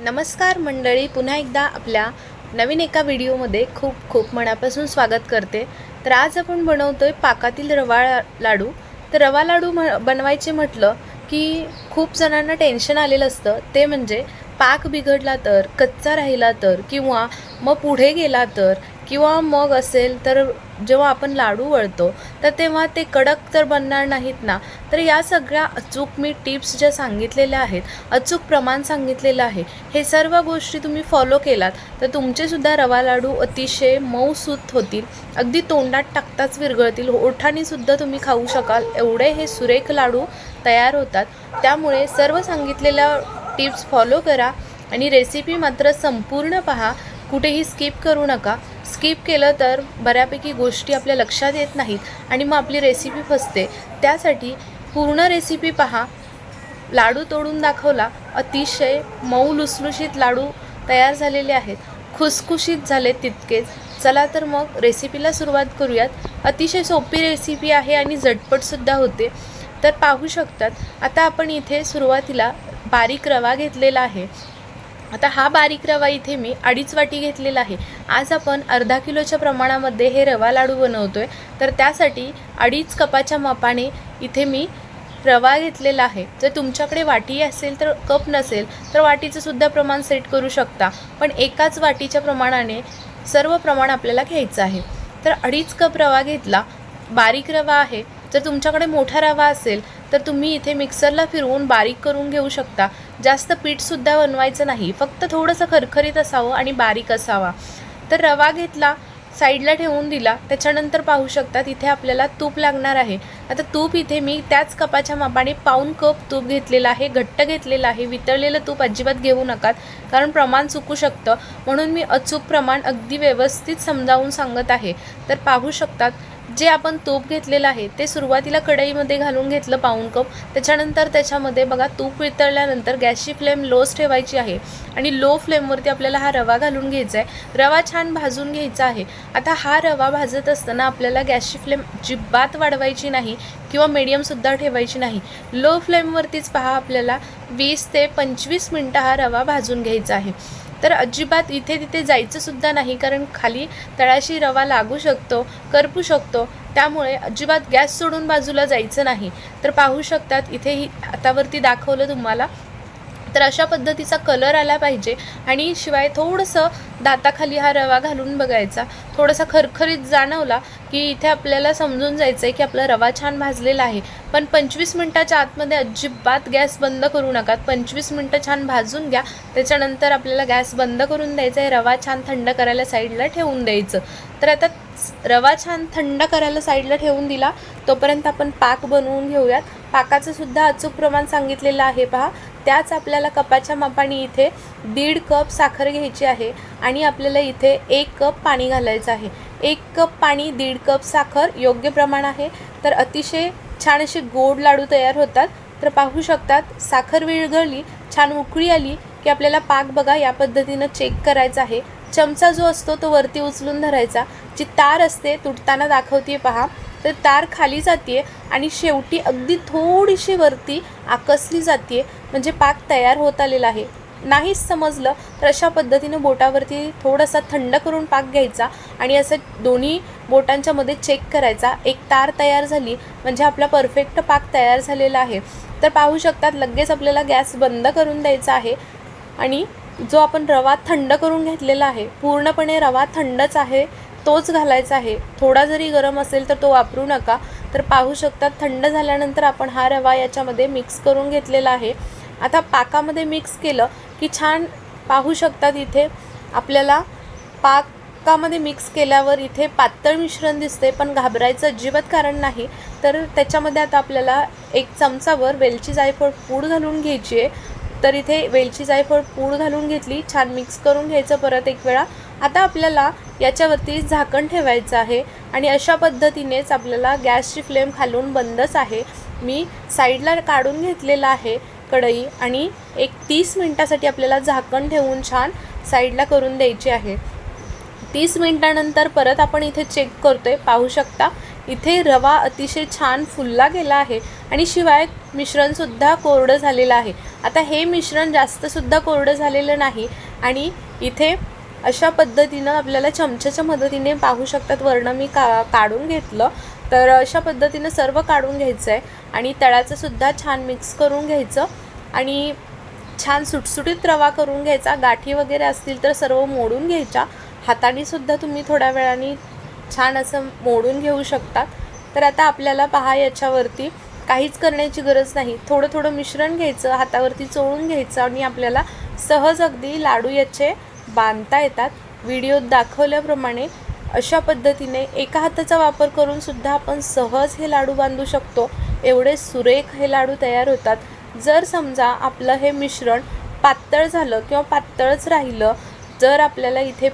नमस्कार मंडळी पुन्हा एकदा आपल्या नवीन एका व्हिडिओमध्ये खूप खूप मनापासून स्वागत करते. तर आज आपण बनवतो आहे पाकातील रवा लाडू. तर रवा लाडू म्ह बनवायचे म्हटलं की खूप जणांना टेन्शन आलेलं असतं. ते म्हणजे पाक बिघडला तर कच्चा राहिला तर किंवा मग पुढे गेला तर किंवा मग असेल तर जेव्हा आपण लाडू वळतो तर तेव्हा ते कडक तर बनणार नाहीत ना? तर या सगळ्या अचूक मी टिप्स ज्या सांगितलेल्या आहेत अचूक प्रमाण सांगितलेलं आहे हे सर्व गोष्टी तुम्ही फॉलो केलात तर तुमचेसुद्धा रवा लाडू अतिशय मऊसूत होतील. अगदी तोंडात टाकताच विरघळतील. ओठानेसुद्धा तुम्ही खाऊ शकाल. एवढे हे सुरेख लाडू तयार होतात. त्यामुळे सर्व सांगितलेल्या टिप्स फॉलो करा आणि रेसिपी मात्र संपूर्ण पहा. कुठेही स्किप करू नका. स्किप केलं तर बऱ्यापैकी गोष्टी आपल्या लक्षात येत नाहीत आणि मग आपली रेसिपी फसते. त्यासाठी पूर्ण रेसिपी पहा. लाडू तोडून दाखवला. अतिशय मऊ लुसलुशीत लाडू तयार झालेले आहेत. खुसखुशीत झाले तितकेच. चला तर मग रेसिपीला सुरुवात करूयात. अतिशय सोपी रेसिपी आहे आणि झटपटसुद्धा होते. तर पाहू शकतात. आता आपण इथे सुरुवातीला बारीक रवा घेतलेला आहे. आता हा बारीक रवा इथे मी अडीच वाटी घेतलेला आहे. आज आपण अर्धा किलोच्या प्रमाणामध्ये हे रवा लाडू बनवतो आहे तर त्यासाठी अडीच कपाच्या मापाने इथे मी रवा घेतलेला आहे. जर तुमच्याकडे वाटी असेल तर कप नसेल तर वाटीचं सुद्धा प्रमाण सेट करू शकता. पण एकाच वाटीच्या प्रमाणाने सर्व प्रमाण आपल्याला घ्यायचं आहे. तर अडीच कप रवा घेतला. बारीक रवा आहे. जर तुमच्याकडे मोठा रवा असेल तर तुम्ही इथे मिक्सरला फिरवून बारीक करून घेऊ शकता. जास्त पीठसुद्धा बनवायचं नाही. फक्त थोडंसं खरखरीत असावं आणि बारीक असावा. तर रवा घेतला साईडला ठेवून दिला. त्याच्यानंतर पाहू शकता तिथे आपल्याला तूप लागणार आहे. आता तूप इथे मी त्याच कपाच्या मापाने पाऊन कप तूप घेतलेलं आहे. घट्ट घेतलेलं आहे. वितळलेलं तूप अजिबात घेऊ नकात कारण प्रमाण चुकू शकतं. म्हणून मी अचूक प्रमाण अगदी व्यवस्थित समजावून सांगत आहे. तर पाहू शकतात जे आपण तूप घेतलेलं आहे ते सुरुवातीला कढईमध्ये घालून घेतलं पाऊण कप. त्याच्यानंतर त्याच्यामध्ये बघा तूप वितळल्यानंतर गॅसची फ्लेम लोच ठेवायची आहे आणि लो फ्लेमवरती आपल्याला हा रवा घालून घ्यायचा आहे रवा छान भाजून घ्यायचा आहे. आता हा रवा भाजत असताना आपल्याला गॅसची फ्लेम जिब्बात वाढवायची नाही किंवा मीडियमसुद्धा ठेवायची नाही. लो फ्लेमवरतीच पहा आपल्याला वीस ते पंचवीस मिनटं हा रवा भाजून घ्यायचा आहे. तर अजिबात इथे तिथे जायचं सुद्धा नाही कारण खाली तळाशी रवा लागू शकतो करपू शकतो. त्यामुळे अजिबात गॅस सोडून बाजूला जायचं नाही. तर पाहू शकतात इथे ही हातावरती दाखवलं तुम्हाला. तर अशा पद्धतीचा कलर आला पाहिजे. आणि शिवाय थोडंसं दाताखाली हा रवा घालून बघायचा. थोडासा खरखरीत जाणवला की इथे आपल्याला समजून जायचं आहे की आपला रवा छान भाजलेला आहे. पण पंचवीस मिनटाच्या आतमध्ये अजिबात गॅस बंद करू नका. पंचवीस मिनटं छान भाजून घ्या. त्याच्यानंतर आपल्याला गॅस बंद करून द्यायचा आहे रवा छान थंड करायला साईडला ठेवून द्यायचं. तर आता रवा छान थंड करायला साईडला ठेवून दिला. तोपर्यंत आपण पाक बनवून घेऊयात. पाकाचं सुद्धा अचूक प्रमाण सांगितलेलं आहे पहा. त्याच आपल्याला कपाच्या मापाने इथे दीड कप साखर घ्यायची आहे आणि आपल्याला इथे एक कप पाणी घालायचं आहे. एक कप पाणी दीड कप साखर योग्य प्रमाण आहे. तर अतिशय छान असे गोड लाडू तयार होतात. तर पाहू शकतात साखर विरघळली छान उकळी आली की आपल्याला पाक बघा या पद्धतीनं चेक करायचा आहे. चमचा जो असतो तो वरती उचलून धरायचा. जी तार असते तुटताना दाखवते पहा. तर तार खाली जाते आणि शेवटी अगदी थोडीशी वरती आकसली जाते म्हणजे पाक तयार होत आलेला आहे. नाहीच समजलं तर अशा पद्धतीनं बोटावरती थोडासा थंड करून पाक घ्यायचा आणि असं दोन्ही बोटांच्या मध्ये चेक करायचा. एक तार तयार झाली म्हणजे आपला परफेक्ट पाक तयार झालेला आहे. तर पाहू शकतात लगेच आपल्याला गॅस बंद करून द्यायचा आहे आणि जो आपण रवा थंड करून घेतलेला आहे पूर्णपणे रवा थंडच आहे. तोच घालायचा आहे. थोडा जरी गरम असेल तर तो वापरू नका. तर पाहू शकतात थंड झाल्यानंतर आपण हा रवा याच्यामध्ये मिक्स करून घेतलेला आहे. आता पाकामध्ये मिक्स केलं की छान पाहू शकतात इथे आपल्याला पाकामध्ये मिक्स केल्यावर इथे पातळ मिश्रण दिसते पण घाबरायचं अजिबात कारण नाही. तर त्याच्यामध्ये आता आपल्याला एक चमचावर वेलची जायफळ पूड घालून घ्यायची आहे. तर इथे वेलची जायफळ पूड घालून घेतली छान मिक्स करून घ्यायचं परत एक वेळा. आता आपल्याला याच्यावरती झाकण ठेवायचं आहे आणि अशा पद्धतीनेच आपल्याला गॅसची फ्लेम खालून बंदच आहे. मी साईडला काढून घेतलेला आहे कढई आणि एक तीस मिनटासाठी आपल्याला झाकण ठेवून छान साईडला करून द्यायची आहे. तीस मिनटानंतर परत आपण इथे चेक करतोय. पाहू शकता इथे रवा अतिशय छान फुलला गेला आहे आणि शिवाय मिश्रणसुद्धा कोरडं झालेलं आहे. आता हे मिश्रण जास्तसुद्धा कोरडं झालेलं नाही आणि इथे अशा पद्धतीनं आपल्याला चमच्याच्या मदतीने पाहू शकतात. वर्ण मी का काढून घेतलं. तर अशा पद्धतीनं सर्व काढून घ्यायचं आहे आणि तळ्याचंसुद्धा छान मिक्स करून घ्यायचं. आणि छान सुटसुटीत रवा करून घ्यायचा. गाठी वगैरे असतील तर सर्व मोडून घ्यायच्या. हातानेसुद्धा तुम्ही थोड्या वेळाने छान असं मोडून घेऊ शकतात. तर आता आपल्याला पहा याच्यावरती. काहीच करण्याची गरज नाही. थोडं थोडं मिश्रण घ्यायचं. हातावरती चोळून घ्यायचं. आणि आपल्याला सहज अगदी लाडू याचे बांधता येतात. व्हिडिओत दाखवल्याप्रमाणे अशा पद्धतीने एका हाताचा वापर करून सुद्धा आपण सहज हे लाडू बांधू शकतो. एवढे सुरेख हे लाडू तयार होतात. जर समजा आपलं हे मिश्रण पातळ झालं किंवा पातळच राहिलं जर आपल्याला इथे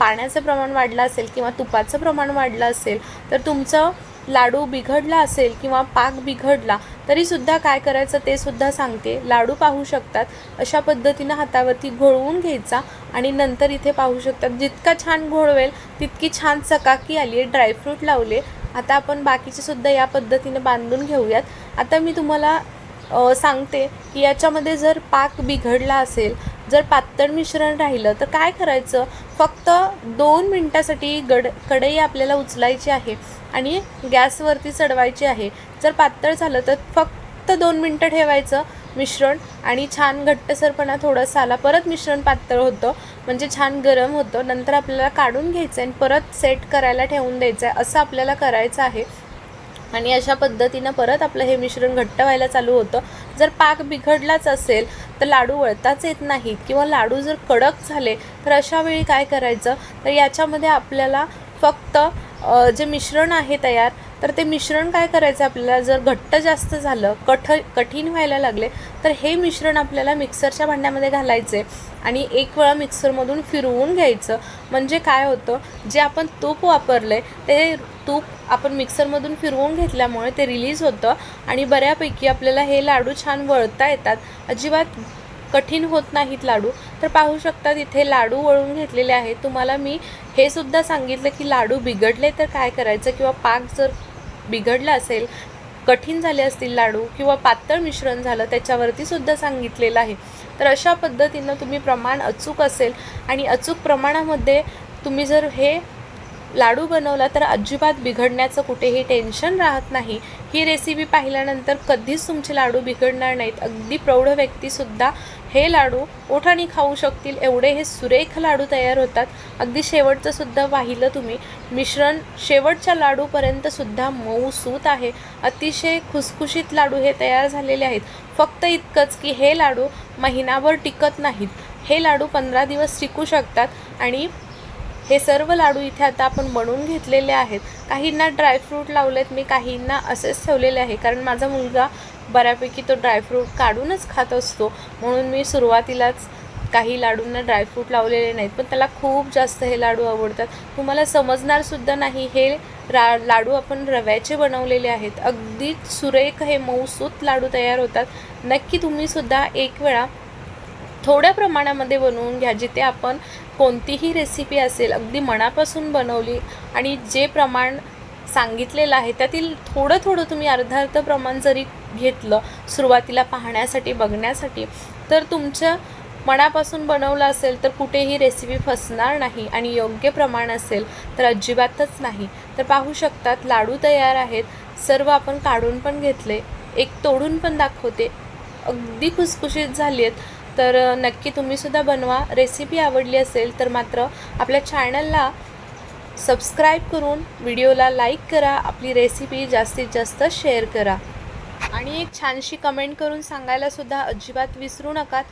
पाण्याचं प्रमाण वाढलं असेल किंवा तुपाचं प्रमाण वाढलं असेल तर तुमचं लाडू बिघडला असेल किंवा पाक बिघडला तरीसुद्धा काय करायचं ते सुद्धा सांगते. लाडू पाहू शकतात. अशा पद्धतीनं हातावरती घोळवून घ्यायचा आणि नंतर इथे पाहू शकतात जितका छान घोळवेल तितकी छान चकाकी आली आहे ड्रायफ्रूट लावले. आता आपण बाकीचे सुद्धा या पद्धतीने बांधून घेऊयात. आता मी तुम्हाला सांगते की याच्यामध्ये जर पाक बिघडला असेल जर पातळ मिश्रण राहिलं तर काय करायचं? फक्त दोन मिनटासाठी गड कढई आपल्याला उचलायची आहे आणि गॅसवरती चढवायची आहे. जर पातळ झालं तर फक्त दोन मिनटं ठेवायचं मिश्रण आणि छान घट्टसरपणा थोडासा आला परत मिश्रण पातळ होतं. म्हणजे छान गरम होतं. नंतर आपल्याला काढून घ्यायचं आहे आणि परत सेट करायला ठेवून द्यायचं आहे. असं आपल्याला करायचं आहे. आणि अशा पद्धतीनं परत आपलं हे मिश्रण घट्ट व्हायला चालू होतं. जर पाक बिघडलाच असेल तर लाडू वळताच येत नाहीत किंवा लाडू जर कडक झाले तर अशा वेळी काय करायचं? तर याच्यामध्ये आपल्याला फक्त जे मिश्रण आहे तयार तर ते मिश्रण काय करायचं आपल्याला? जर घट्ट जास्त झालं कठ कठीण व्हायला लागले तर हे मिश्रण आपल्याला मिक्सरच्या भांड्यामध्ये घालायचे आणि एक वेळा मिक्सरमधून फिरवून घ्यायचं. म्हणजे काय होतं? जे आपण तूप वापरले ते तूप आपण मिक्सरमधून फिरवून घेतल्यामुळे ते रिलीज होतं आणि बऱ्यापैकी आपल्याला हे लाडू छान वळता येतात. अजिबात कठीण होत नाहीत लाडू. तर पाहू शकता इथे लाडू वळून घेतलेले आहेत. तुम्हाला मी हे सुद्धा सांगितलं की लाडू बिघडले तर काय करायचं? किंवा पाक जर बिघडला असेल कठीण झाले असतील लाडू किंवा पातळ मिश्रण झालं त्याच्यावरती सुद्धा सांगितलेलं आहे. तर अशा पद्धतीनं तुम्ही प्रमाण अचूक असेल आणि अचूक प्रमाणामध्ये तुम्ही जर हे लाडू बनवला तर अजिबात बिघडण्याचं कुठेही टेन्शन राहत नाही. ही रेसिपी पाहिल्यानंतर कधीच तुमचे लाडू बिघडणार नाहीत. अगदी प्रौढ व्यक्तीसुद्धा हे लाडू ओठाने खाऊ शकतील. एवढे हे सुरेख लाडू तयार होतात. अगदी शेवटचंसुद्धा पाहिलं तुम्ही. मिश्रण शेवटच्या लाडूपर्यंतसुद्धा मऊ सूत आहे. अतिशय खुसखुशीत लाडू हे तयार झालेले आहेत. फक्त इतकंच की हे लाडू महिनाभर टिकत नाहीत. हे लाडू पंधरा दिवस टिकू शकतात आणि हे सर्व लाडू इथे आता आपण बनवून घेतलेले आहेत. काहींना ड्रायफ्रूट लावलेत मी काहींना असेच ठेवलेले आहे. कारण माझा मुलगा बऱ्यापैकी तो ड्रायफ्रूट काढूनच खात असतो. म्हणून मी सुरुवातीलाच काही लाडूंना ड्रायफ्रूट लावलेले नाहीत. पण त्याला खूप जास्त हे लाडू आवडतात. तुम्हाला समजणारसुद्धा नाही हे रा लाडू आपण रव्याचे बनवलेले आहेत. अगदी सुरेख हे मऊसूत लाडू तयार होतात. नक्की तुम्ही सुद्धा एक वेळा थोड्या प्रमाणामध्ये बनवून घ्या जिथे आपण कोणतीही रेसिपी असेल अगदी मनापासून बनवली आणि जे प्रमाण सांगितलेलं आहे त्यातील थोडं थोडं तुम्ही अर्धार्ध प्रमाण जरी घेतलं सुरुवातीला पाहण्यासाठी बघण्यासाठी तर तुमच्या मनापासून बनवलं असेल तर कुठेही रेसिपी फसणार नाही आणि योग्य प्रमाण असेल तर अजिबातच नाही. तर पाहू शकतात लाडू तयार आहेत सर्व आपण काढून पण घेतले एक तोडून पण दाखवते. अगदी खुसखुशीत झाली आहेत तर नक्की तुम्हीसुद्धा बनवा. रेसिपी आवडली असेल तर मात्र आपल्या चॅनलला सबस्क्राईब करून व्हिडिओला लाईक करा. आपली रेसिपी जास्तीत जास्त शेअर करा. आणि एक छानशी कमेंट करून सांगायलासुद्धा अजिबात विसरू नका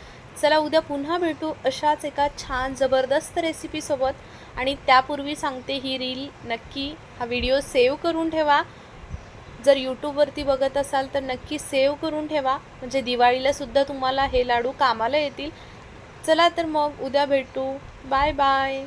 चला उद्या पुन्हा भेटू अशाच एका छान जबरदस्त रेसिपीसोबत आणि त्यापूर्वी सांगते ही रील नक्की हा व्हिडिओ सेव्ह करून ठेवा. जर यूट्यूबवरती बघत असाल तर नक्की सेव्ह करून ठेवा. म्हणजे दिवाळीला सुद्धा तुम्हाला हे लाडू कामाला येतील. चला तर मग उद्या भेटू. Bye bye